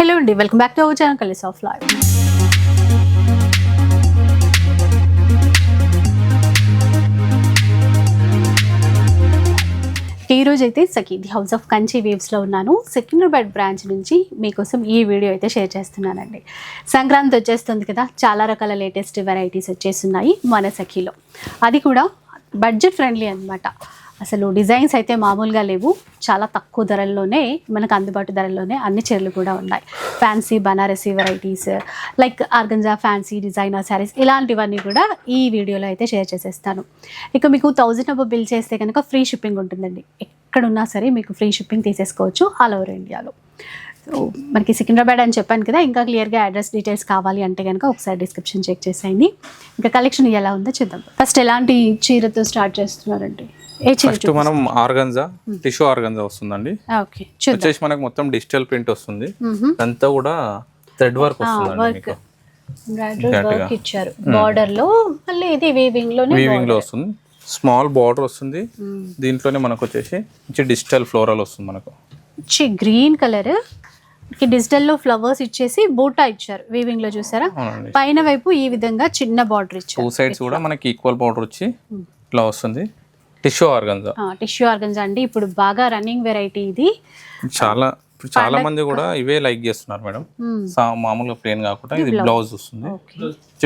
Hello అండి welcome back to our channel కలిసి of live ఈ రోజు అయితే Sakhi the house of Kanchi వేవ్స్లో ఉన్నాను. సెకండర్బెడ్ బ్రాంచ్ నుంచి మీకోసం ఈ వీడియో అయితే షేర్ చేస్తున్నానండి. సంక్రాంతి వచ్చేస్తుంది కదా చాలా రకాల లేటెస్ట్ వెరైటీస్ వచ్చేస్తున్నాయి మన సఖీలో. అది కూడా బడ్జెట్ ఫ్రెండ్లీ అనమాట అసలు డిజైన్స్ అయితే మామూలుగా లేవు. చాలా తక్కువ ధరల్లోనే మనకు అందుబాటు ధరల్లోనే అన్ని చీరలు కూడా ఉన్నాయి. Fancy Banarasi varieties like organza fancy designer sarees ఇలాంటివన్నీ కూడా ఈ వీడియోలో అయితే షేర్ చేసేస్తాను. ఇక మీకు థౌజండ్ అబ్బా బిల్ చేస్తే కనుక ఫ్రీ షిప్పింగ్ ఉంటుందండి. ఎక్కడున్నా సరే మీకు ఫ్రీ షిప్పింగ్ తీసేసుకోవచ్చు. ఆల్ ఓవర్ ఇండియాలో సో మనకి సికింద్రాబాద్ అని చెప్పాను కదా ఇంకా క్లియర్గా అడ్రస్ డీటెయిల్స్ కావాలి అంటే కనుక ఒకసారి డిస్క్రిప్షన్ చెక్ చేసేయండి. ఇంకా కలెక్షన్ ఎలా ఉందో చూద్దాం. ఫస్ట్ ఎలాంటి చీరతో స్టార్ట్ చేస్తున్నారండి ఏ ఫస్ట్ మనం ఆర్గంజా టిష్యూ ఆర్గంజా వస్తుందండి. ఓకే వచ్చేసి మనకు మొత్తం డిజిటల్ ప్రింట్ వస్తుంది. అంతా కూడా థ్రెడ్ వర్క్. వర్క్. ఇచ్చారు. బార్డర్లో మళ్ళీ ఇది వీవింగ్లోనే వీవింగ్లో వస్తుంది. స్మాల్ బార్డర్ వస్తుంది. దీంట్లోనే మనకు వచ్చేసి డిజిటల్ ఫ్లోరల్ వస్తుంది మనకు. గ్రీన్ కలర్ డిజిటల్లో ఫ్లవర్స్ ఇచ్చేసి బూటా ఇచ్చారు. వీవింగ్లో చూసారా? పైన వైపు ఈ విధంగా చిన్న బార్డర్ టూ ఇచ్చారు సైడ్స్ కూడా మనకి ఈక్వల్ బార్డర్ వచ్చి ఇట్లా వస్తుంది. టిష్యూ ఆర్గంజా టిష్యూ ఆర్గన్స్ అండి. ఇప్పుడు బాగా రన్నింగ్ వెరైటీ ఇది. చాలా చాలా మంది కూడా ఇవే లైక్ చేస్తున్నారు మేడం. సా- మామూలుగా ప్లేన్ కాకుండా ఇది బ్లౌజ్ వస్తుంది.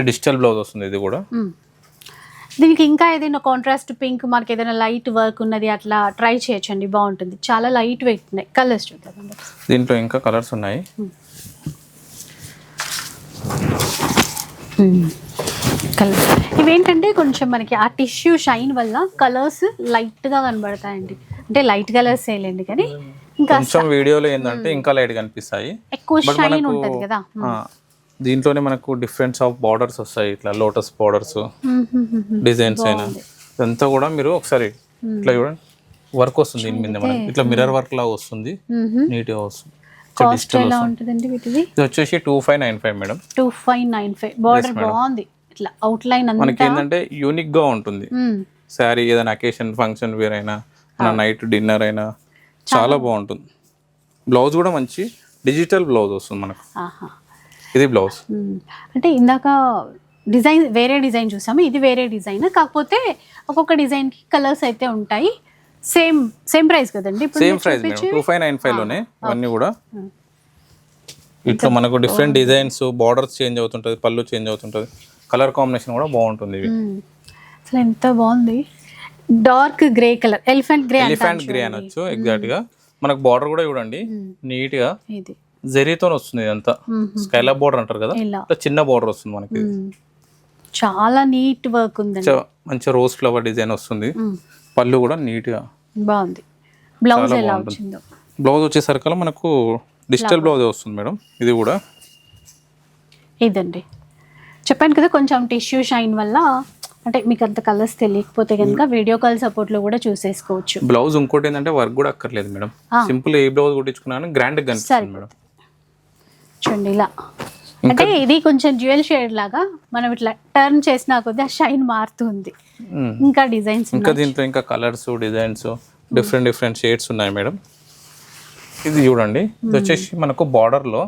డిజిటల్ బ్లౌజ్ వస్తుంది ఇది కూడా. మ్మ్. దీనికి ఇంకా ఏదైనా కాంట్రాస్ట్ పింక్ మనకి ఏదైనా లైట్ వర్క్ ఉన్నది అట్లా ట్రై చేయొచ్చండి బాగుంటుంది. చాలా లైట్ వెయిట్ ఉన్నాయి. కలర్స్ చూద్దాం. దీంట్లో ఇంకా కలర్స్ ఉన్నాయి. కలర్స్ ఇవేంటంటే కొంచెం మనకి ఆ టిష్యూ షైన్ వల్ల కలర్స్ లైట్గా కనబడతాయండి. అంటే లైట్ కలర్స్ వేయలేండి కానీ ఇంకా వీడియోలో ఏంటంటే ఇంకా లైట్ కనిపిస్తాయి. ఎక్కువ షైన్ ఉంటుంది కదా. దీంట్లోనే మనకు డిఫరెంట్స్ ఆఫ్ బార్డర్స్ వస్తాయి. ఇట్లా లోటస్ బార్డర్స్ డిజైన్స్ అయినా. ఇదంతా కూడా మీరు ఒకసారి ఇట్లా చూడండి. వర్క్ వస్తుంది దీని మీద మనకి. ఇట్లా మిర్రర్ వర్క్ లాగా వస్తుంది. నీట్గా వస్తుంది. కాస్ట్ ఎలా ఉంటుందండి వీటిది? ఇది వచ్చేసి two five nine five madam. Two five nine five border బాగుంది. ఇట్లా అవుట్ లైన్ మనకి ఏంటంటే యూనిక్గా ఉంటుంది. మ్మ్. శారీ ఏదైనా అకేషన్ ఫంక్షన్ వేర్ అయినా మన నైట్ డిన్నర్ అయినా చాలా బాగుంటుంది. బ్లౌజ్ కూడా మంచి డిజిటల్ బ్లౌజ్ వస్తుంది మనకు. ఇది బ్లౌజ్. అంటే ఇందాక డిజైన్ వేరే డిజైన్ చూసాము ఇది వేరే డిజైన్. కాకపోతే ఒక్కొక్క డిజైన్కి కలర్స్ అయితే ఉంటాయి. సేమ్ సేమ్ ప్రైస్ కదండి same price? Two five nine ఫైవ్లోనే ఇవన్నీ కూడా. ఇట్లా మనకు డిఫరెంట్ డిజైన్స్ బార్డర్స్ చేంజ్ అవుతుంటది పళ్ళు చేంజ్ అవుతుంటది. కలర్ కాంబినేషన్ కూడా బాగుంటుంది ఇవి. అసలు ఎంత బాగుంది. Dark grey colour elephant grey elephant grey అనొచ్చు ఎగ్జాక్ట్గా. మనకు బార్డర్ కూడా చూడండి. నీట్గా. ఇది. జరీతో వస్తుంది ఇదంతా స్కైలాబ్ బార్డర్ అంటారు కదా? ఇలా. ఇట్లా చిన్న బార్డర్ వస్తుంది మనకి. చాలా నీట్ వర్క్ ఉందండి. చ- మంచి రోజ్ ఫ్లవర్ డిజైన్ వస్తుంది. పళ్ళు కూడా నీట్గా బాగుంది. బ్లౌజ్ ఎలా. వచ్చిందో. బ్లౌజ్ వచ్చేసరికి మనకు డిజిటల్ బ్లౌజ్ వస్తుంది మేడం. ఇది కూడా. ఇదండి. చెప్పాను కదా కొంచెం టిష్యూ షైన్ వల్ల అంటే మీకు అంత కలర్స్ తెలియకపోతే కనుక వీడియో కాల్ సపోర్ట్లో కూడా చూసేసుకోవచ్చు. బ్లౌజ్ ఇంకోటి ఏంటంటే వర్క్ కూడా అక్కర్లేదు మేడం. సింపుల్ ఏ బ్లౌజ్ కుట్టించుకున్నా గ్రాండ్గా కనిపిస్తుంది మేడం. చూడండి ఇలా. అంటే ఇది కొంచెం జ్యువెల్ షేడ్ లాగా మనం ఇట్లా టర్న్ చేసినా కొద్దీ ఆ షైన్ మారుతుంది. ఇంకా డిజైన్స్ ఇంకా దీంట్లో ఇంకా colours designs different different shades ఉన్నాయి మేడం. ఇది చూడండి. ఇది వచ్చేసి మనకు బార్డర్లో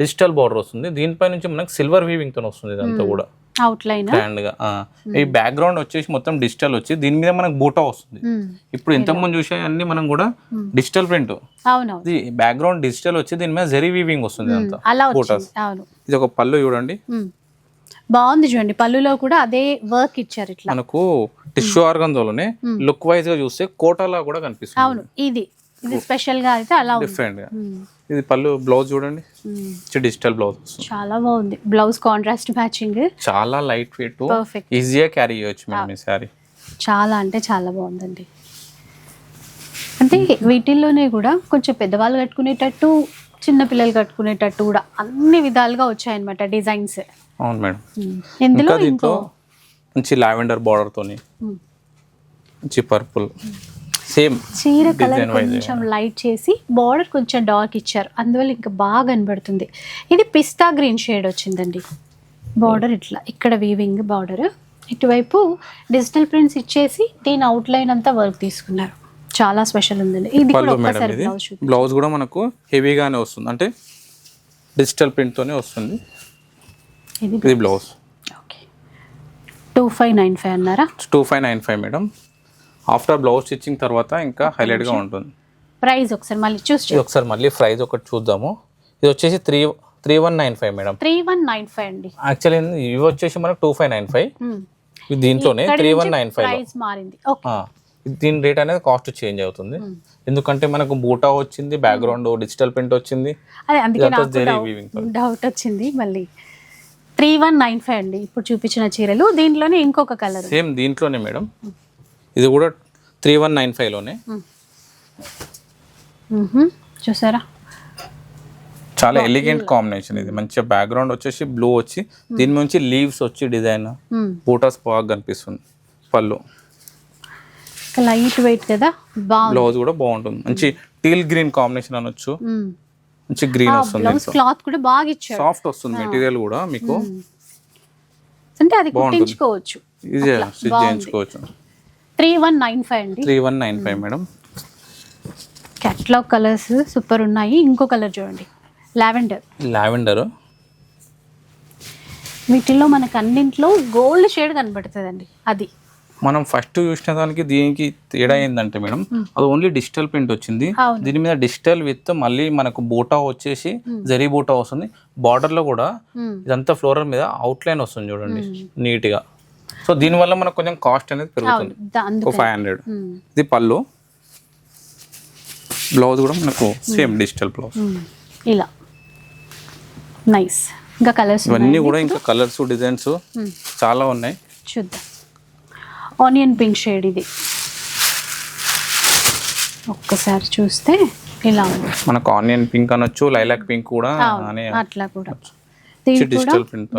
డిజిటల్ బార్డర్ వస్తుంది. దీనిపై నుంచి మనకు సిల్వర్ వీవింగ్తో వస్తుంది ఇదంతా కూడా. అవుట్ లైన్ గ్రాండ్గా ఆ. ఈ బ్యాక్గ్రౌండ్ వచ్చేసి మొత్తం డిజిటల్ వచ్చి దీని మీద మనకు బూటా వస్తుంది. ఇప్పుడు ఇంతకు ముందు చూసే అన్ని మనం కూడా డిజిటల్ ప్రింట్ అవునవును. ఇది బ్యాక్గ్రౌండ్ డిజిటల్ వచ్చి దీని మీద జరీ వీవింగ్ వస్తుంది అలా బూటాస్. ఇది ఒక పళ్ళు చూడండి. బాగుంది చూడండి. పళ్ళులో కూడా అదే వర్క్ ఇచ్చారు ఇట్లా. మనకు టిష్యూ ఆర్గంజోలోనే లుక్ వైజ్గా చూస్తే కోటాలా కూడా కనిపిస్తుంది. అవును. ఇది. ఇది స్పెషల్గా అయితే అలా డిఫరెంట్గా. ఇది పళ్ళు బ్లౌజ్ చూడండి. డిజిటల్ బ్లౌజ్ చాలా బాగుంది. Blouse contrast matching. చాలా లైట్ వెయిట్ ఈజీగా క్యారీ చేయొచ్చు మేడం ఈ శారీ. చాలా అంటే చాలా బాగుందండి. అంటే వీటిల్లోనే కూడా కొంచెం పెద్దవాళ్ళు కట్టుకునేటట్టు చిన్న పిల్లలు కట్టుకునేటట్టు కూడా అన్ని విధాలుగా వచ్చాయన్నమాట డిజైన్స్. అవును మేడం. ఇందులో ఇంకా మంచి లావెండర్ బార్డర్ తోని మ్మ్. మంచి పర్పుల్. సేమ్ చీర కలర్ కొంచెం లైట్ చేసి బార్డర్ కొంచెం డార్క్ ఇచ్చారు. అందువల్ల ఇంకా బాగా కనబడుతుంది. ఇది పిస్తా గ్రీన్ షేడ్ వచ్చిందండి. బార్డర్ ఇట్లా ఇక్కడ వీవింగ్ బార్డర్ ఇటువైపు డిజిటల్ ప్రింట్స్ ఇచ్చేసి దీని అవుట్ లైన్ అంతా వర్క్ తీసుకున్నారు. చాలా స్పెషల్ ఉందండి. ఇది బ్లౌజ్ కూడా మనకు హెవీగానే వస్తుంది. అంటే డిజిటల్ ప్రింట్తోనే వస్తుంది. ఇది ఇది blouse okay two five nine five అన్నారా? Two five nine five madam. After blouse stitching తర్వాత ఇంకా హైలైట్గా ఉంటుంది. ప్రైస్ ఒకసారి మళ్ళీ చూసి ఒకసారి మళ్ళీ ప్రైస్ ఒకటి చూద్దాము. ఇది వచ్చేసి three three one nine five madam. Three one nine five అండి. యాక్చువల్లీ ఇవి వచ్చేసి మనకు టూ ఫైవ్ నైన్ ఫైవ్. దీంట్లోనే three one nine five price మారింది. ఓకే. దీని రేట్ అనేది కాస్ట్ చేంజ్ అవుతుంది. ఎందుకంటే మనకు బూటా వచ్చింది బ్యాక్గ్రౌండ్ డిజిటల్ ప్రింట్ వచ్చింది. డౌట్ వచ్చింది మళ్ళీ. త్రీ వన్ నైన్ ఫైవ్ అండి. ఇప్పుడు చూపించిన చీరలు. దీంట్లోనే ఇంకొక కలర్ సేమ్ దీంట్లోనే మేడం. ఇది కూడా త్రీ వన్ నైన్ ఫైవ్లోనే చూసారా? చాలా ఎలిగెంట్ కాంబినేషన్ ఇది. మంచిగా బ్యాక్గ్రౌండ్ వచ్చేసి బ్లూ వచ్చి దీని నుంచి లీవ్స్ వచ్చి డిజైన్. బూటాస్ బాగా కనిపిస్తుంది. పళ్ళు. లైట్ వెయిట్ కదా? బ్లౌజ్ కూడా బాగుంటుంది. మంచి టీల్ గ్రీన్ కాంబినేషన్ అనొచ్చు. మ్మ్. మంచి గ్రీన్ వస్తుంది బ్లౌజ్ క్లాత్ కూడా బాగా ఇచ్చాడు. సాఫ్ట్ వస్తుంది మెటీరియల్ కూడా మీకు. అంటే అది కుట్టించుకోవచ్చు. స్టిచ్ చేయించుకోవచ్చు. త్రీ వన్ నైన్ ఫైవ్ అండి. Three one nine five madam. Catalogue colours super ఉన్నాయి. ఇంకో కలర్ చూడండి. లావెండర్ లావెండర్ వీటిల్లో మనకు అన్నింట్లో గోల్డ్ షేడ్ కనబడుతుందండి. అది. మనం ఫస్ట్ చూసిన దానికి దీనికి తేడా ఏంటంటే మేడం అది ఓన్లీ డిజిటల్ ప్రింట్ వచ్చింది. దీని మీద డిజిటల్ విత్ మళ్ళీ మనకు బూటా వచ్చేసి జరీ బూటా వస్తుంది. బార్డర్లో కూడా. ఇదంతా ఫ్లోరల్ మీద అవుట్ లైన్ వస్తుంది చూడండి. నీట్గా. సో దీనివల్ల మనకు కొంచెం కాస్ట్ అనేది పెరుగుతుంది. Five hundred. ఇది పళ్ళు. బ్లౌజ్ కూడా మనకు సేమ్ డిజిటల్ బ్లౌజ్. ఇలా. నైస్ ఇంకా కలర్స్ ఇవన్నీ కూడా ఇంకా కలర్స్ డిజైన్స్ చాలా ఉన్నాయి. చూద్దాం. ఆనియన్ పింక్ షేడ్ ఇది. ఒక్కసారి చూస్తే ఇలా ఉంది. మనకు ఆనియన్ పింక్ అనొచ్చు లైలాక్ పింక్ కూడా అట్లా కూడా. డిజిటల్ ప్రింట్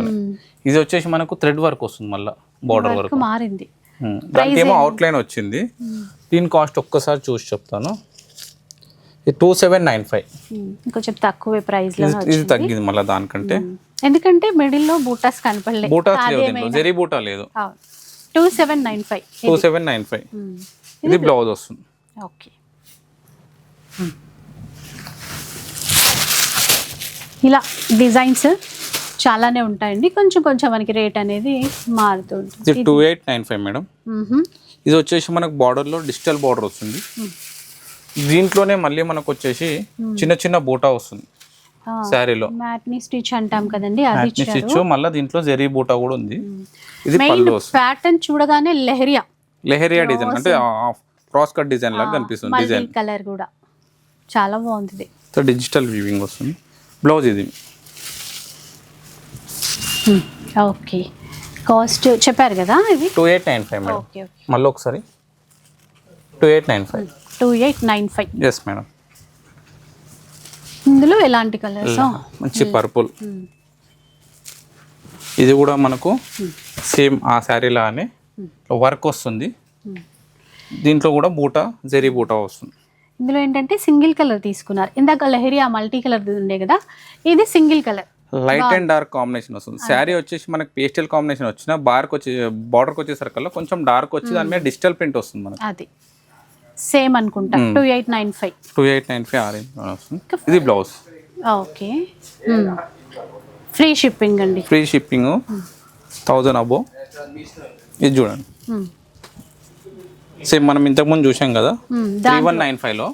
ఇది వచ్చేసి మనకు థ్రెడ్ వర్క్ వస్తుంది మళ్ళీ బార్డర్ వర్క్. మారింది. దానికి ఏమో. అవుట్ లైన్ వచ్చింది దీని కాస్ట్ ఒక్కసారి చూసి చెప్తాను. Two seven nine five. ఇంకొంచెం తక్కువే ప్రైస్ ఇది తగ్గింది మళ్ళీ దానికంటే. ఎందుకంటే మిడిల్లో బూటాస్ కనపడలే. బూటాస్ దీంట్లో. జరీ బూటా లేదు. Two seven nine five two seven nine five ఇది బ్లౌజ్ వస్తుంది. ఓకే. ఇలా డిజైన్స్. చాలానే ఉంటాయండి. కొంచెం కొంచెం మనకి రేట్ అనేది మారుతూ ఉంటుంది. Two eight nine five madam. ఇది వచ్చేసి మనకు బార్డర్లో డిజిటల్ బార్డర్ వస్తుంది. దీంట్లోనే మళ్ళీ మనకు వచ్చేసి చిన్న చిన్న బూటా వస్తుంది. శారీలో. మ్యాట్ని స్టిచ్ అంటాం కదండి అది స్టిచ్ మళ్ళీ దీంట్లో జరీ బూటా కూడా ఉంది. ఇది పళ్ళు ప్యాటర్న్ చూడగానే లెహరియా. లెహరియా డిజైన్ అంటే క్రాస్ కట్ డిజైన్ లాగా కనిపిస్తుంది డిజైన్. కలర్ కూడా. చాలా బాగుంది సో డిజిటల్ వీవింగ్ వస్తుంది. బ్లౌజ్ ఇది. ఓకే కాస్ట్ చెప్పారు కదా ఇది two eight nine five madam okay okay మళ్ళీ ఒకసారి. Two eight nine five two eight nine five yes madam ఇందులో ఎలాంటి కలర్స్ మంచి పర్పుల్ ఇది కూడా మనకు సేమ్ ఆ శారీ లాగానే వర్క్ వస్తుంది. దీంట్లో కూడా బూటా జరీ బూటా వస్తుంది. ఇందులో ఏంటంటే సింగిల్ కలర్ తీసుకున్నారు. ఇందాక లెహరియా మల్టీ కలర్ ఉండే కదా ఇది single colour. Light and dark combination వస్తుంది. శారీ వచ్చేసి మనకి పేస్టల్ కాంబినేషన్ వచ్చిన బార్క్ వచ్చి బార్డర్కి వచ్చేసరికల్లా కొంచెం డార్క్ వచ్చి దాని మీద డిజిటల్ ప్రింట్ వస్తుంది మనకి. అది. సేమ్ అనుకుంటా. Two eight nine five two eight nine five orange వస్తుంది. ఇది బ్లౌజ్ ఓకే. ఫ్రీ షిప్పింగ్ అండి. ఫ్రీ షిప్పింగ్ థౌజండ్ అబో ఇది చూడండి. సేమ్ మనం ఇంతకుముందు చూసాం కదా. త్రీ వన్ నైన్ ఫైవ్లో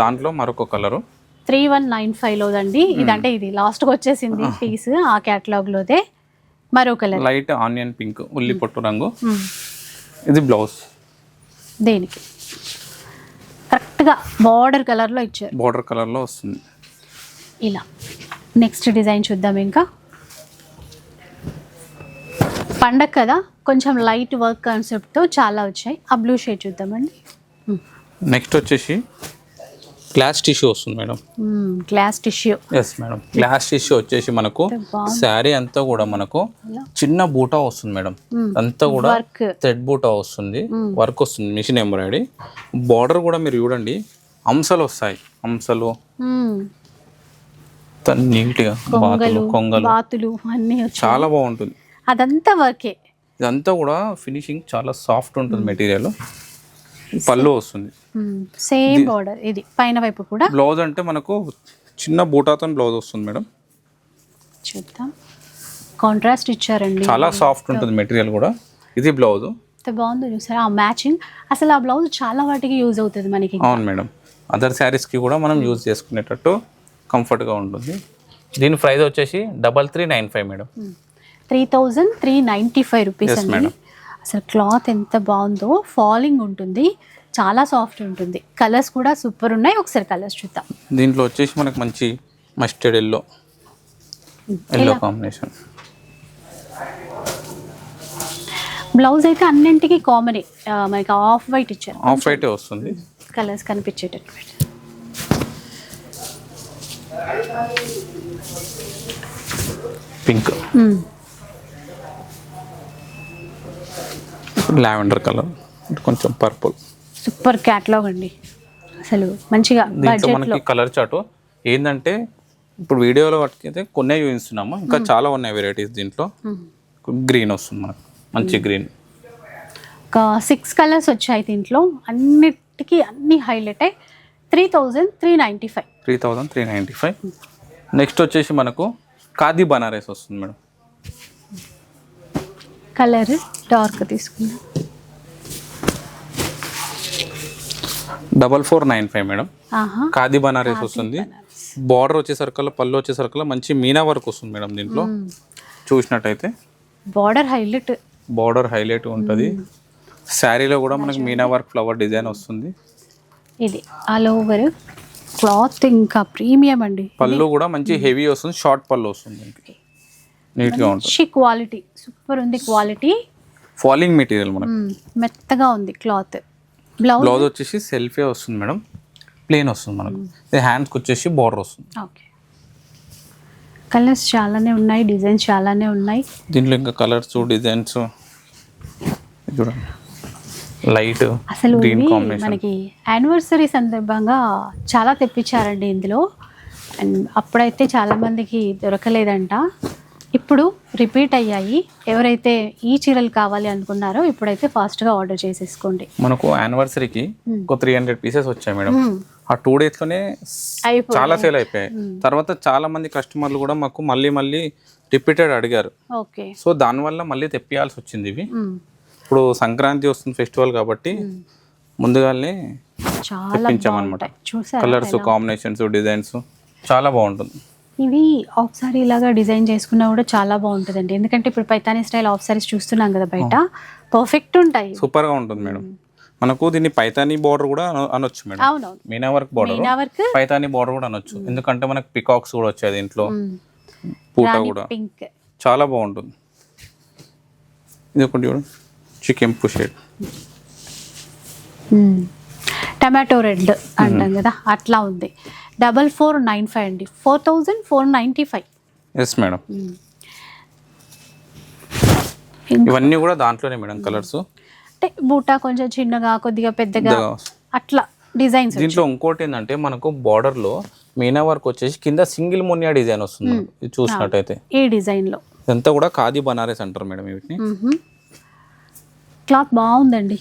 దాంట్లో మరొక colour three one nine five లోదండి. ఇదంటే ఇది లాస్ట్కి వచ్చేసింది పీస్ ఆ క్యాటలాగ్ లోదే మరో కలర్. లైట్ ఆనియన్ పింక్ ఉల్లి పొట్టు రంగు. ఇది బ్లౌజ్. దేనికి? కరెక్ట్గా బార్డర్ కలర్లో ఇచ్చారు. బార్డర్ కలర్లో వస్తుంది. ఇలా. నెక్స్ట్ డిజైన్ చూద్దాం ఇంకా. పండగ కదా కొంచెం లైట్ వర్క్ కాన్సెప్ట్తో చాలా వచ్చాయి. ఆ బ్లూ షేడ్ చూద్దామండి. నెక్స్ట్ వచ్చేసి గ్లాస్ టిష్యూ వస్తుంది madam. Glass tissue yes madam. Glass tissue వచ్చేసి మనకు శారీ అంతా కూడా మనకు చిన్న బూటా వస్తుంది మేడం. అంతా కూడా థ్రెడ్ బూటా వస్తుంది. వర్క్ వస్తుంది మిషన్ ఎంబ్రాయిడరీ బార్డర్ కూడా మీరు చూడండి అంశాలు వస్తాయి. అంశాలు. నీట్గా బాతులు కొంగలు. బాతులు అన్నీ వచ్చాయి. చాలా బాగుంటుంది. అదంతా వర్కే ఇదంతా కూడా ఫినిషింగ్ చాలా సాఫ్ట్ ఉంటుంది మెటీరియల్ పళ్ళు వస్తుంది. సేమ్ బార్డర్ ఇది పైన వైపు కూడా. బ్లౌజ్ అంటే మనకు చిన్న బూటాతో బ్లౌజ్ వస్తుంది మేడం. చూద్దాం. కాంట్రాస్ట్ ఇచ్చారండి. చాలా సాఫ్ట్ ఉంటుంది మెటీరియల్ కూడా. ఇది బ్లౌజ్. బాగుందో చూసారా? ఆ మ్యాచింగ్. అసలు ఆ బ్లౌజ్ చాలా వాటికి యూజ్ అవుతుంది మనకి అవును మేడం. అదర్ శారీస్కి కూడా మనం యూజ్ చేసుకునేటట్టు కంఫర్ట్గా ఉంటుంది. దీని ప్రైస్ వచ్చేసి double three nine five madam. Three thousand three ninety five rupees madam. అసలు క్లాత్ ఎంత బాగుందో ఫాలింగ్ ఉంటుంది చాలా సాఫ్ట్ ఉంటుంది. కలర్స్ కూడా సూపర్ ఉన్నాయి ఒకసారి కలర్స్ చూద్దాం. దీంట్లో వచ్చేసి మనకు మంచి mustard yellow. Yellow combination. Blouse అయితే అన్నింటికి కామనే మనకి ఆఫ్ వైట్ ఇచ్చారు. ఆఫ్ వైటే వస్తుంది. కలర్స్ కనిపించేటట్టు. పింక్. Lavender colour. కొంచెం పర్పుల్. సూపర్ క్యాట్లాగ్ అండి. అసలు మంచిగా దీంట్లో మనకి కలర్ చాటు. ఏంటంటే ఇప్పుడు వీడియోలో వాటికైతే కొన్నే చూపిస్తున్నాము. ఇంకా చాలా ఉన్నాయి వెరైటీస్ దీంట్లో. గ్రీన్ వస్తుంది మనకు. మంచి గ్రీన్ ఒక సిక్స్ కలర్స్ వచ్చాయి దీంట్లో. అన్నిటికీ అన్ని హైలైట్ అయ్యి three thousand three ninety five three thousand three ninety five next వచ్చేసి మనకు ఖాదీ బనారస్ వస్తుంది మేడం. కలర్ డార్క్ తీసుకుందాం double four nine five madam. Khadi Banaras వస్తుంది. బార్డర్ వచ్చేసరికల్లా పళ్ళు వచ్చేసరికల్లా మంచి మీనా వర్క్ వస్తుంది మేడం దీంట్లో. చూసినట్టయితే. Border highlight. బార్డర్ హైలైట్ ఉంటుంది. శారీలో కూడా మనకి మీనా వర్క్ ఫ్లవర్ డిజైన్ వస్తుంది. ఇది ఆల్ ఓవర్ క్లాత్ ఇంకా ప్రీమియం అండి. పళ్ళు కూడా మంచి హెవీ వస్తుంది. షార్ట్ పళ్ళు వస్తుంది నీట్గా ఉంటుంది. మంచి క్వాలిటీ సూపర్ ఉంది క్వాలిటీ. ఫాలింగ్ మెటీరియల్ మనకు. మెత్తగా ఉంది క్లాత్. బ్లౌజ్ బ్లౌజ్ వచ్చేసి సెల్ఫే వస్తుంది మేడం. ప్లేన్ వస్తుంది మనకు. హ్యాండ్స్కి వచ్చేసి బార్డర్ వస్తుంది. ఓకే. కలర్స్ చాలానే ఉన్నాయి డిజైన్స్ చాలానే ఉన్నాయి. దీంట్లో ఇంకా కలర్స్ డిజైన్స్. చూడండి. లైట్ అసలు మనకి యానివర్సరీ సందర్భంగా చాలా తెప్పించారండి ఇందులో. అండ్ అప్పుడైతే చాలా మందికి దొరకలేదంట. ఇప్పుడు రిపీట్ అయ్యాయి. ఎవరైతే ఈ చీరలు కావాలి అనుకున్నారో ఇప్పుడైతే ఫాస్ట్గా ఆర్డర్ చేసేసుకోండి. మనకు యానివర్సరీకి ఒక త్రీ హండ్రెడ్ పీసెస్ వచ్చాయి మేడం. Hmm. ఆ టూ డేస్లోనే చాలా సేల్ అయిపోయాయి. తర్వాత చాలా మంది కస్టమర్లు కూడా మాకు మళ్ళీ మళ్ళీ రిపీటెడ్ అడిగారు. ఓకే సో దానివల్ల మళ్ళీ తెప్పియాల్సి వచ్చింది ఇవి. ఇప్పుడు సంక్రాంతి వస్తుంది ఫెస్టివల్ కాబట్టి ముందుగానే చాలా తెప్పించామన్నమాట. కలర్స్ కాంబినేషన్స్ డిజైన్స్ చాలా బాగుంటుంది. ఇవి ఆఫ్ సారీ లాగా డిజైన్ చేసుకున్నా కూడా చాలా బాగుంటుందండి. ఎందుకంటే ఇప్పుడు పైతానీ స్టైల్ ఆఫ్ సారీస్ చూస్తున్నాం కదా బయట. పర్ఫెక్ట్ ఉంటాయి. సూపర్గా ఉంటుంది మేడం. మనకు దీన్ని పైతానీ బార్డర్ కూడా అన- అనొచ్చు madam. Meena work border Paithani border కూడా అనొచ్చు. ఎందుకంటే మనకు పికాక్స్ కూడా వచ్చాయి దీంట్లో. పూట కూడా. పింక్ చాలా బాగుంటుంది. ఇది ఒకటి చూడండి చికెంపు షేడ్ టమాటో రెడ్ అంటాం కదా అట్లా ఉంది. డబల్ ఫోర్ నైన్ ఫైవ్ అండి. Four thousand four ninety five. Yes madam ఇవన్నీ కూడా దాంట్లోనే మేడం కలర్స్ అంటే బూటా కొంచెం చిన్నగా కొద్దిగా పెద్దగా అట్లా డిజైన్స్ దీంట్లో ఇంకోటి ఏంటంటే మనకు border లో మీనా వర్క్ వచ్చేసి కింద సింగిల్ మునియా డిజైన్ వస్తుంది. ఇది చూసినట్టయితే. ఈ డిజైన్లో. ఇదంతా కూడా ఖాదీ బనారస్ అంటారు మేడం వీటిని. క్లాత్ బాగుందండి.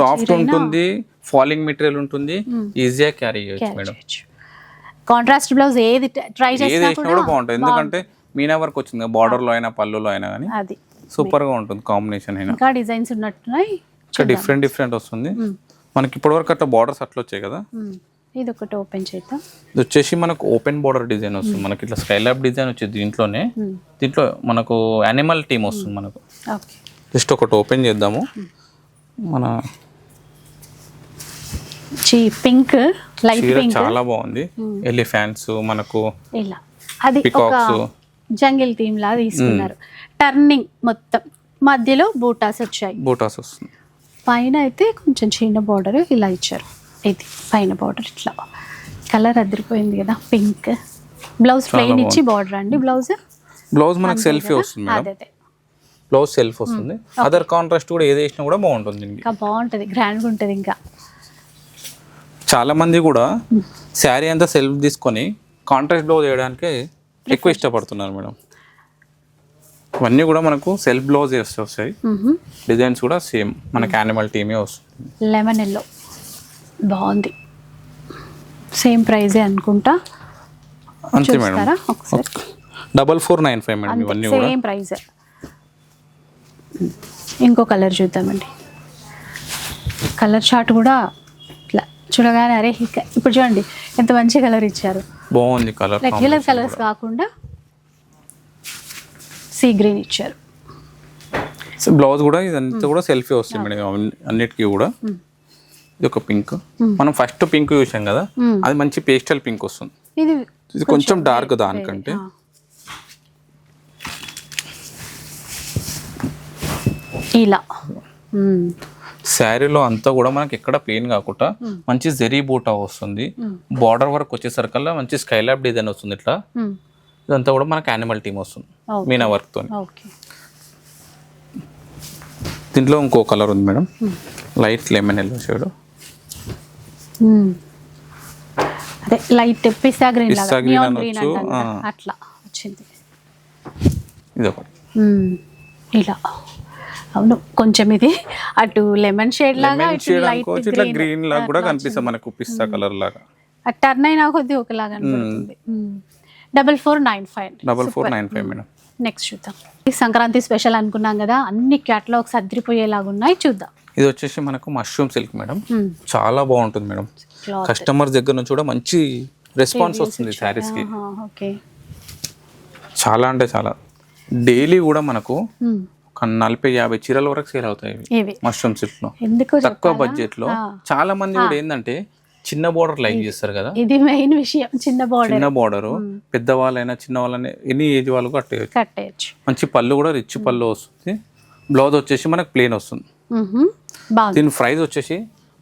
సాఫ్ట్ ఉంటుంది ఫాలింగ్ మెటీరియల్ ఉంటుంది ఈజీగా క్యారీ చేయొచ్చు మేడం. కాంట్రాస్ట్ బ్లౌజ్ ఏది ట్రై చేసినా కూడా బాగుంటుంది. ఎందుకంటే మీనా వర్క్ వచ్చింది border లో అయినా పళ్ళులో అయినా కానీ అది. సూపర్గా ఉంటుంది కాంబినేషన్ అయినా. ఇంకా డిజైన్స్ ఉన్నట్టున్నాయి. ఇంకా డిఫరెంట్ డిఫరెంట్ వస్తుంది. మనకి ఇప్పటివరకు అట్లా బార్డర్స్ అట్లా వచ్చాయి కదా. మ్మ్. ఇది ఒకటి ఓపెన్ చేద్దాం. ఇది వచ్చేసి మనకు ఓపెన్ బార్డర్ డిజైన్ వస్తుంది. మనకి ఇట్లా స్కైలాబ్ డిజైన్ వచ్చేది దీంట్లోనే. దీంట్లో మనకు యానిమల్ టీమ్ వస్తుంది మనకు. ఓకే జస్ట్ ఒకటి ఓపెన్ చేద్దాము. మన పింక్ లైట్ పింక్. చాలా బాగుంది. ఎలిఫాంట్స్ మనకు ఇలా. అది ఒక. జంగిల్ థీమ్ లా తీసుకున్నారు. టర్నింగ్ మొత్తం. మధ్యలో బూటాస్ వచ్చాయి. బూటాస్ వస్తుంది. పైన అయితే కొంచెం చిన్న బార్డర్ ఇలా ఇచ్చారు. ఇది పైన బార్డర్ ఇట్లా. కలర్ అదిరిపోయింది కదా పింక్. బ్లౌజ్ ప్లెయిన్ ఇచ్చి బార్డర్ అండి. బ్లౌజ్ బ్లౌజ్ మనకు సెల్ఫీ వస్తుంది మేడం. అదే అదే బ్లౌజ్ సెల్ఫ్ వస్తుంది అదర్ కాంట్రాస్ట్ కూడా ఏది వేసినా కూడా బాగుంటుంది ఇంకా బాగుంటుంది. గ్రాండ్గా ఉంటుంది ఇంకా. చాలా మంది కూడా శారీ అంతా సెల్ఫ్ తీసుకొని కాంట్రాస్ట్ బ్లౌజ్ వేయడానికి ఎక్కువ ఇష్టపడుతున్నారు మేడం. ఇవన్నీ కూడా మనకు సెల్ఫ్ బ్లౌజ్ వేస్తే వస్తాయి. డిజైన్స్ కూడా సేమ్ మనకి యానిమల్ టీమే వస్తుంది. లెమన్ ఎల్లో బాగుంది. సేమ్ ప్రైజే అనుకుంటా? అంతే madam. Double four nine five madam ఇవన్నీ కూడా. సేమ్ ప్రైస్ ఇంకో కలర్ చూద్దామండి. కలర్ చార్ట్ కూడా చూడగానే అరే ఇప్పుడు చూడండి ఎంత మంచి కలర్ ఇచ్చారు. బాగుంది కలర్ రెగ్యులర్ కలర్స్ కాకుండా సీ గ్రీన్ ఇచ్చారు. బ్లౌజ్ కూడా ఇదంతా కూడా సెల్ఫీ వస్తుంది మేడం అన్ని- అన్నిటికీ కూడా. ఇది ఒక పింక్ మనం ఫస్ట్ పింక్ చూసాం కదా అది మంచి పేస్టల్ పింక్ వస్తుంది. ఇది ఇది కొంచెం డార్క్ దానికంటే. ఆ. ఇలా. శారీలో అంతా కూడా మనకి ఎక్కడ ప్లెయిన్ కాకుండా మంచి జెరీ బూటా వస్తుంది. బార్డర్ వర్క్ వచ్చేసరికల్లా మంచి స్కైలాబ్ డిజైన్ వస్తుంది ఇట్లా. మ్మ్. ఇదంతా కూడా మనకి యానిమల్ టీమ్ వస్తుంది. మీనా వర్క్తో దీంట్లో ఇంకో కలర్ ఉంది madam. Light lemon yellow shade. అదే light pista green pista green అనొచ్చు. అట్లా వచ్చింది. ఇది ఒకటి. ఇలా. అవును కొంచెం ఇది అటు లెమన్ షేడ్ లాగా ఇటు లైట్ ఇట్లా గ్రీన్ లాగా కూడా కనిపిస్తుంది మనకు పిస్తా కలర్ లాగా. అటు టర్న్ అయినా కొద్ది ఒకలాగా కనబడుతుంది double four nine five double four nine five madam next చూద్దాం. సంక్రాంతి స్పెషల్ అనుకున్నాం కదా అన్ని క్యాటలాగ్స్ అదిరిపోయేలాగా ఉన్నాయి చూద్దాం. ఇది వచ్చేసి మనకు మష్రూమ్ సిల్క్ మేడం. చాలా బాగుంటుంది మేడం కస్టమర్ దగ్గర నుంచి కూడా మంచి రెస్పాన్స్ వస్తుంది శారీస్కి. ఓకే. చాలా అంటే చాలా. డైలీ కూడా మనకు నలభై యాభై చీరల వరకు సేల్ అవుతాయి మష్రూమ్ సిల్క్లో తక్కువ? బడ్జెట్లో చాలా మంది కూడా ఏంటంటే చిన్న బోర్డర్ లైక్ చేస్తారు కదా. ఇది మెయిన్ విషయం చిన్న బార్డర్. చిన్న బోర్డర్ పెద్దవాళ్ళైనా చిన్న వాళ్ళని ఎన్ని ఏజ్ వాళ్ళు కట్టేయచ్చు. కట్టేయచ్చు. మంచి పళ్ళు కూడా రిచ్ పళ్ళు వస్తుంది. బ్లౌజ్ వచ్చేసి మనకు ప్లేన్ వస్తుంది. దీని ప్రైస్ వచ్చేసి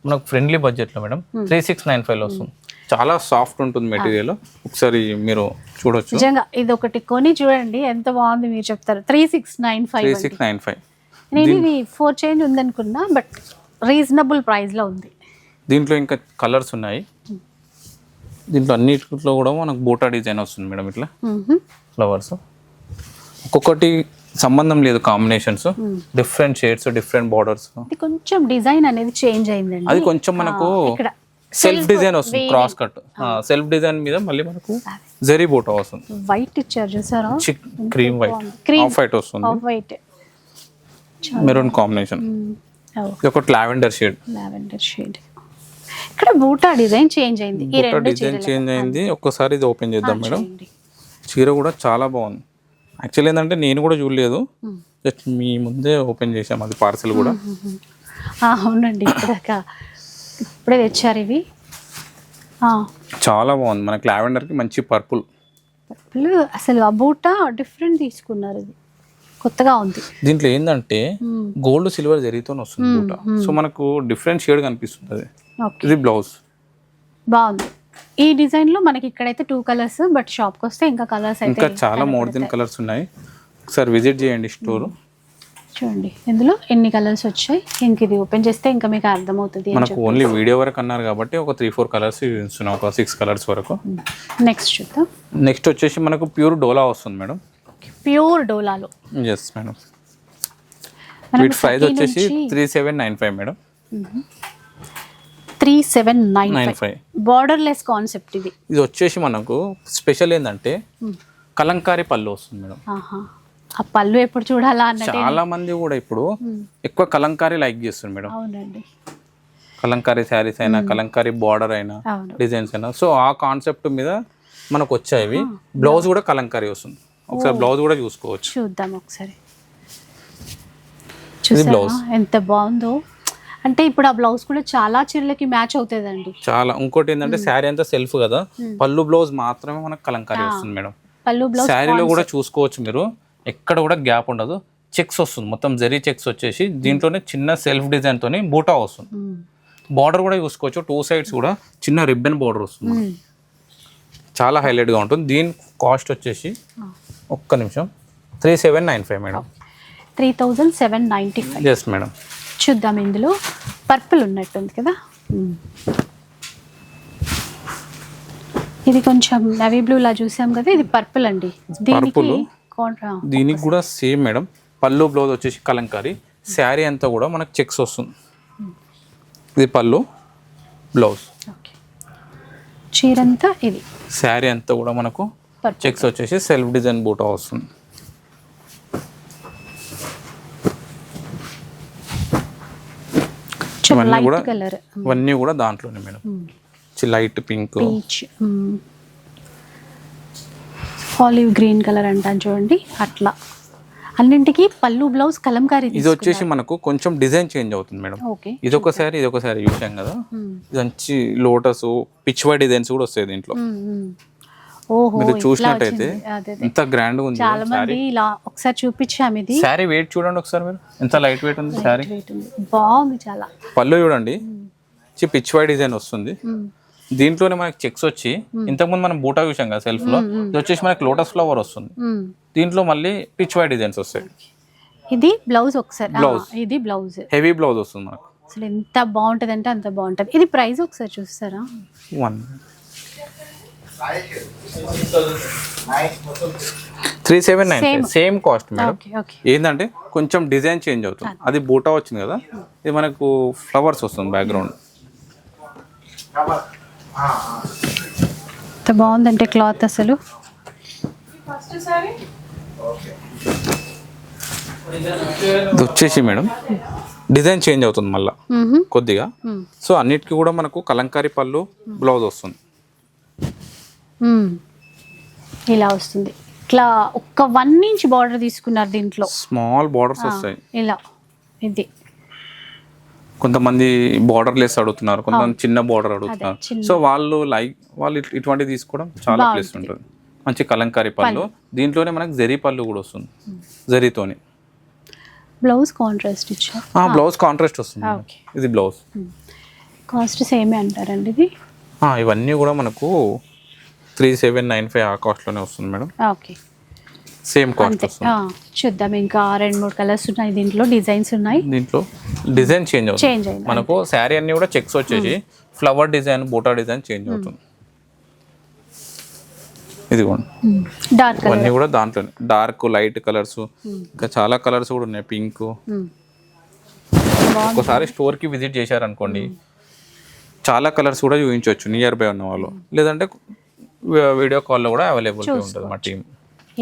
మనకు ఫ్రెండ్లీ బడ్జెట్లో మేడం త్రీ సిక్స్ నైన్ ఫైవ్లో వస్తుంది. చాలా సాఫ్ట్ ఉంటుంది మెటీరియల్. ఒకసారి మీరు చూడొచ్చు. నిజంగా ఇది ఒకటి కొని చూడండి ఎంత బాగుంది మీరు చెప్తారు. Three six nine three five six nine five నేను ఇది ఫోర్ చేంజ్ ఉందనుకున్నా బట్ రీజనబుల్ ప్రైస్లో ఉంది. దీంట్లో ఇంకా కలర్స్ ఉన్నాయి. దీంట్లో అన్నిటిలో కూడా మనకు బూటా డిజైన్ వస్తుంది మేడం ఇట్లా. ఫ్లవర్స్ ఒక్కొక్కటి సంబంధం లేదు combinations different shades different borders కొంచెం డిజైన్ అనేది చేంజ్ అయిందండి. అది కొంచెం మనకు ఇక్కడ సెల్ఫ్ డిజైన్ వస్తుంది క్రాస్ కట్ సెల్ఫ్ డిజైన్ మీద మళ్ళీ మనకు జరీ బూటా వస్తుంది. వైట్ ఇచ్చారు చూసారా? Cream white. ఆఫ్ వైట్ వస్తుంది. ఆఫ్ వైట్ మెరూన్ కాంబినేషన్ ఇది ఒకటి లావెండర్ షేడ్ లావెండర్ షేడ్ ఇక్కడ బూటా డిజైన్ చేంజ్ అయింది. ఈ రెండు డిజైన్ చేంజ్ అయింది. ఒక్కసారి ఇది ఓపెన్ చేద్దాం మేడం. చీర కూడా చాలా బాగుంది. యాక్చువల్లీ ఏంటంటే నేను కూడా చూడలేదు. జస్ట్ మీ ముందే ఓపెన్ చేసాం అది పార్సల్ కూడా. అవునండి. ఇప్పుడాక ఇప్పుడే తెచ్చారు ఇవి. చాలా బాగుంది. మనకి లావెండర్కి మంచి పర్పుల్. పర్పుల్ అసలు ఆ బూటా డిఫరెంట్ తీసుకున్నారు ఇది. కొత్తగా ఉంది. దీంట్లో ఏంటంటే. గోల్డ్ సిల్వర్ జరీతో వస్తుంది బూట. సో మనకు డిఫరెంట్ షేడ్ కనిపిస్తుంది ఇది బ్లౌజ్. బాగుంది. ఈ డిజైన్లో మనకి ఇక్కడైతే టూ కలర్స్ బట్ షాప్కి వస్తే ఇంకా కలర్స్ అయితే ఇంకా చాలా మోర్ దెన్ కలర్స్ ఉన్నాయి. ఒకసారి విజిట్ చేయండి స్టోర్ చూడండి. ఇందులో ఎన్ని కలర్స్ వచ్చాయి? ఇంక ఇది ఓపెన్ చేస్తే ఇంకా మీకు అర్థమవుతుంది మనకు ఓన్లీ వీడియో వరకు అన్నారు కాబట్టి ఒక త్రీ ఫోర్ కలర్స్ ఇస్తున్నాం ఒక సిక్స్ కలర్స్ వరకు. నెక్స్ట్ చూద్దాం. నెక్స్ట్ వచ్చేసి మనకు ప్యూర్ డోలా వస్తుంది మేడం. ప్యూర్ డోలాలో. ఎస్ మేడం వీటి ప్రైస్ వచ్చేసి three seven nine five madam three seven nine five five border less concept ఇది. ఇది వచ్చేసి మనకు స్పెషల్ ఏంటంటే కలంకారీ పళ్ళు వస్తుంది మేడం ఆహా. ఆ పళ్ళు ఎప్పుడు చూడాలా చాలా మంది కూడా ఇప్పుడు ఎక్కువ కలంకారీ లైక్ చేస్తుంది మేడం. అవునండి. కలంకారీ శారీస్ అయినా కలంకారీ బార్డర్ అయినా డిజైన్స్ అయినా. సో ఆ కాన్సెప్ట్ మీద మనకు వచ్చాయి బ్లౌజ్. కూడా కలంకారీ వస్తుంది. ఒకసారి బ్లౌజ్ కూడా చూసుకోవచ్చు. చూద్దాం ఒకసారి. చూసారా? ఎంత బాగుందో. అంటే ఇప్పుడు ఆ బ్లౌజ్ కూడా చాలా చీరలకి మ్యాచ్ అవుతుందండి. చాలా. ఇంకోటి ఏంటంటే శారీ అంతా సెల్ఫ్ కదా. పళ్ళు బ్లౌజ్ మాత్రమే మనకు కలంకారీ వస్తుంది మేడం. పళ్ళు బ్లౌజ్ శారీలో కూడా చూసుకోవచ్చు మీరు. ఎక్కడ కూడా గ్యాప్ ఉండదు. చెక్స్ వస్తుంది. మొత్తం జరీ చెక్స్ వచ్చేసి దీంట్లోనే చిన్న సెల్ఫ్ డిజైన్ తోని బూటా వస్తుంది. బార్డర్ కూడా చూసుకోవచ్చు టూ సైడ్స్ కూడా చిన్న రిబ్బన్ బార్డర్ వస్తుంది చాలా highlight గా ఉంటుంది. దీని కాస్ట్ వచ్చేసి ఒక్క నిమిషం. Three seven nine five madam three thousand seven ninety five yes madam చూద్దాం ఇందులో. పర్పుల్ ఉన్నట్టుంది కదా. ఇది కొంచెం నవీ బ్లూ లా చూసాం కదా? ఇది పర్పుల్ అండి. దీనికి. కాంట్రా దీనికి కూడా సేమ్ మేడం పళ్ళు బ్లౌజ్ వచ్చేసి కలంకారీ. శారీ అంతా కూడా మనకు చెక్స్ వస్తుంది. ఇది పళ్ళు బ్లౌజ్ ఓకే చీరంతా ఇది. శారీ అంతా కూడా మనకు చెక్స్ వచ్చేసి సెల్ఫ్ డిజైన్ బూటా వస్తుంది. ఇవన్నీ కూడా ఇవన్నీ కూడా దాంట్లోనే madam light pink olive green colour అంటాను చూడండి. అట్లా. అన్నింటికి పళ్ళు బ్లౌజ్ కలంకారీ ఇది వచ్చేసి మనకు కొంచెం డిజైన్ చేంజ్ అవుతుంది మేడం. ఓకే. ఇది ఒకసారి ఇది ఒకసారి చూసాం కదా. ఇది మంచి లోటస్ పిచ్వై డిజైన్స్ కూడా వస్తాయి దీంట్లో. ఓహో మీరు చూసినట్టయితే ఎంత గ్రాండ్ ఉంది చాలా మంది ఇలా ఒకసారి చూపించాము ఇది. శారీ వెయిట్ చూడండి ఒకసారి మీరు. ఎంత లైట్ వెయిట్ ఉంది ఉంది. బాగుంది చాలా. పళ్ళు చూడండి. పిచ్వై డిజైన్ వస్తుంది. దీంట్లోనే మనకి చెక్స్ వచ్చి ఇంతకుముందు మనం బూటా చూసాం కదా సెల్ఫ్లో ఇది వచ్చేసి మనకి లోటస్ ఫ్లవర్ వస్తుంది. దీంట్లో మళ్ళీ పిచ్వై డిజైన్స్ వస్తాయి. ఇది బ్లౌజ్ ఒకసారి. Blouse. ఇది బ్లౌజ్ హెవీ బ్లౌజ్ వస్తుంది మనకు. అసలు ఎంత బాగుంటది అంటే అంత బాగుంటది. ఇది ప్రైస్ ఒకసారి చూస్తారా? One three seven nine. Same cost madam ఏంటంటే కొంచెం డిజైన్ చేంజ్ అవుతుంది. అది. బూటా వచ్చింది కదా ఇది మనకు ఫ్లవర్స్ వస్తుంది బ్యాక్గ్రౌండ్ ఎంత బాగుందంటే క్లాత్ అసలు. వచ్చేసి మేడం డిజైన్ చేంజ్ అవుతుంది మళ్ళీ. కొద్దిగా. సో అన్నిటికీ కూడా మనకు కలంకారీ పళ్ళు బ్లౌజ్ వస్తుంది. ఇలా వస్తుంది. ఇట్లా ఒక్క వన్ ఇంచ్ బార్డర్ తీసుకున్నారు దీంట్లో. స్మాల్ బార్డర్స్ వస్తాయి. ఇలా ఇది. కొంతమంది బార్డర్ లెస్ అడుగుతున్నారు కొంతమంది చిన్న బార్డర్ అడుగుతున్నారు. సో వాళ్ళు లైక్ వాళ్ళు ఇట్- ఇటువంటివి తీసుకోవడం చాలా ప్లేస్ ఉంటుంది. మంచి కలంకారీ పళ్ళు. దీంట్లోనే మనకు జరీ పళ్ళు కూడా వస్తుంది. జరీతోని. బ్లౌజ్ కాంట్రాస్ట్ ఇచ్చారు ఆ బ్లౌజ్ కాంట్రాస్ట్ వస్తుంది. ఇది బ్లౌజ్ కాస్ట్ సేమే అంటారండి ఇది? ఇవన్నీ కూడా మనకు త్రీ సెవెన్ నైన్ ఫైవ్ ఆ కాస్ట్లోనే వస్తుంది మేడం. ఓకే. సేమ్ కాస్ట్ చూద్దాం. ఇంకా రెండు మూడు కలర్స్ ఉన్నాయి దీంట్లో. డిజైన్స్ ఉన్నాయి. దీంట్లో డిజైన్ చేంజ్ అవుతుంది. చేంజ్ అయింది. మనకు శారీ అన్ని కూడా చెక్స్ వచ్చేసి flower design buta design change అవుతుంది. ఇదిగోండి. డార్క్ కలర్ ఇవన్నీ కూడా దాంట్లోనే డార్క్ లైట్ కలర్స్ ఇంకా చాలా కలర్స్ కూడా ఉన్నాయి. పింక్ ఒకసారి స్టోర్కి విజిట్ చేశారనుకోండి చాలా కలర్స్ కూడా చూపించవచ్చు. నియర్ బై ఉన్న వాళ్ళు. లేదంటే వీడియో కాల్లో కూడా అవైలబుల్ ఉంటుంది మా టీం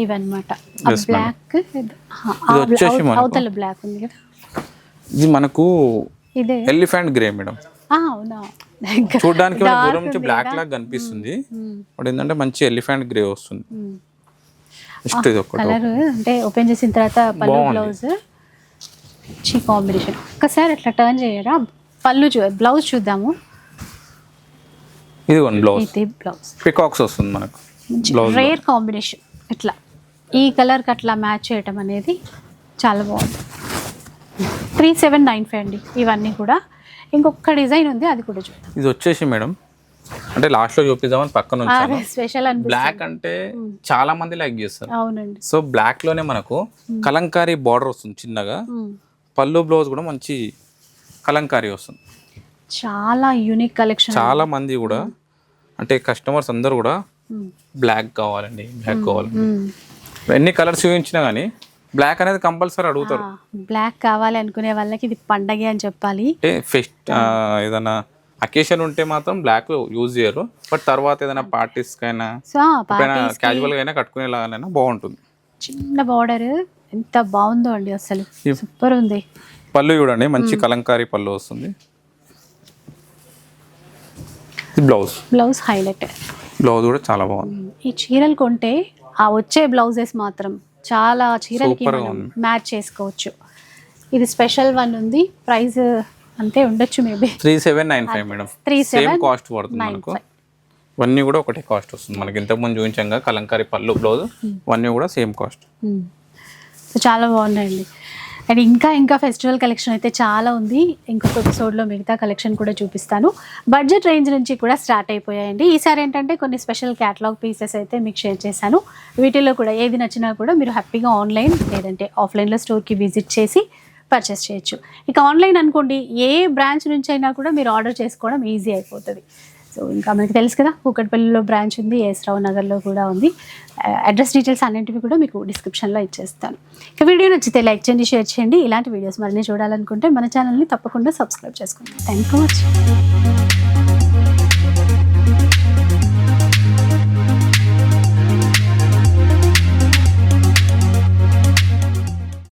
ఇవన్నమాట. బ్లాక్ ఇది. అవతల బ్లాక్ ఉంది కదా. ఇది మనకు ఇదే. ఎలిఫెంట్ గ్రే మేడం అవునా? చూడడానికి దూరం నుంచి బ్లాక్. లాగా కనిపిస్తుంది. బట్ ఏంటంటే మంచి ఎలిఫెంట్ గ్రే వస్తుంది. నెక్స్ట్ ఇది ఒకటి కలర్ అంటే ఓపెన్ చేసిన తర్వాత పళ్ళు. బ్లౌజ్ చీ కాంబినేషన్ ఒక్కసారి అట్లా టర్న్ చేయరా? పళ్ళు చూ బ్లౌజ్ చూద్దాము. ఇదిగోండి బ్లౌజ్ ఇది బ్లౌజ్ పికాక్స్ వస్తుంది మనకు. రేర్ కాంబినేషన్ ఇట్లా. ఈ కలర్కి అట్లా మ్యాచ్ చేయటం అనేది చాలా బాగుంది. త్రీ సెవెన్ నైన్ ఫైవ్ అండి. ఇవన్నీ కూడా. ఇంకొక డిజైన్ ఉంది అది కూడా చూద్దాం. ఇది వచ్చేసి మేడం అంటే లాస్ట్లో చూపిద్దామని పక్కన స్పెషల్ బ్లాక్ అంటే చాలా మంది లైక్ చేస్తారు. అవునండి. సో బ్లాక్లోనే మనకు కలంకారీ బార్డర్ వస్తుంది చిన్నగా. పళ్ళు బ్లౌజ్ కూడా మంచి కలంకారీ వస్తుంది. చాలా యూనిక్ కలెక్షన్ చాలా మంది కూడా అంటే కస్టమర్స్ అందరూ కూడా బ్లాక్ కావాలండి బ్లాక్ కావాలి ఎన్ని కలర్స్ చూపించినా కానీ బ్లాక్ అనేది కంపల్సరీ అడుగుతారు. బ్లాక్ కావాలి అనుకునే వాళ్ళకి ఇది పండగే అని చెప్పాలి. అంటే ఫెస్ట్ ఏదైనా అకేషన్ ఉంటే మాత్రం బ్లాక్ యూజ్ చేయరు. బట్ తర్వాత ఏదైనా పార్టీస్ కైనా సో ఎప్పుడైనా క్యాజువల్గా అయినా బాగుంటుంది. చిన్న బార్డర్ ఎంత బాగుందో అండి అసలు. సూపర్ ఉంది. పళ్ళు చూడండి మంచి కలంకారీ పళ్ళు వస్తుంది. బ్లౌజ్ బ్లౌజ్ హైలైట్ బ్లౌజ్ కూడా చాలా బాగుంది. ఈ చీరలు కొంటే ఆ వచ్చే బ్లౌజెస్ మాత్రం చాలా చీరలకి మనం. మ్యాచ్ చేసుకోవచ్చు. ఇది స్పెషల్ వన్ ఉంది. ప్రైస్ అంతే ఉండొచ్చు maybe. Three seven nine five madam. Three seven cost పడుతుంది మనకు. ఇవన్నీ కూడా ఒకటే కాస్ట్ వస్తుంది. మనకి ఇంతకుముందు చూపించాం కలంకారీ పళ్ళు బ్లౌజ్ ఇవన్నీ కూడా సేమ్ కాస్ట్ సో చాలా బాగున్నాయండి. అండ్ ఇంకా ఇంకా ఫెస్టివల్ కలెక్షన్ అయితే చాలా ఉంది. ఇంకొక ఎపిసోడ్లో మిగతా కలెక్షన్ కూడా చూపిస్తాను. బడ్జెట్ రేంజ్ నుంచి కూడా స్టార్ట్ అయిపోయాయండి. ఈసారి ఏంటంటే కొన్ని స్పెషల్ క్యాటలాగ్ పీసెస్ అయితే మీకు షేర్ చేశాను. వీటిలో కూడా ఏది నచ్చినా కూడా మీరు హ్యాపీగా ఆన్లైన్ లేదంటే ఆఫ్లైన్లో స్టోర్కి విజిట్ చేసి పర్చేస్ చేయొచ్చు. ఇక ఆన్లైన్ అనుకోండి ఏ బ్రాంచ్ నుంచి అయినా కూడా మీరు ఆర్డర్ చేసుకోవడం ఈజీ అయిపోతుంది. సో ఇంకా మనకి తెలుసు కదా కూకట్పల్లిలో బ్రాంచ్ ఉంది ఏస్రావు నగర్లో కూడా ఉంది. అడ్రస్ డీటెయిల్స్ అన్నింటివి కూడా మీకు డిస్క్రిప్షన్లో ఇచ్చేస్తాను. ఇక వీడియో నచ్చితే లైక్ చేయండి షేర్ చేయండి. ఇలాంటి వీడియోస్ మరిన్ని చూడాలనుకుంటే మన ఛానల్ని తప్పకుండా సబ్స్క్రైబ్ చేసుకోండి. Thank you much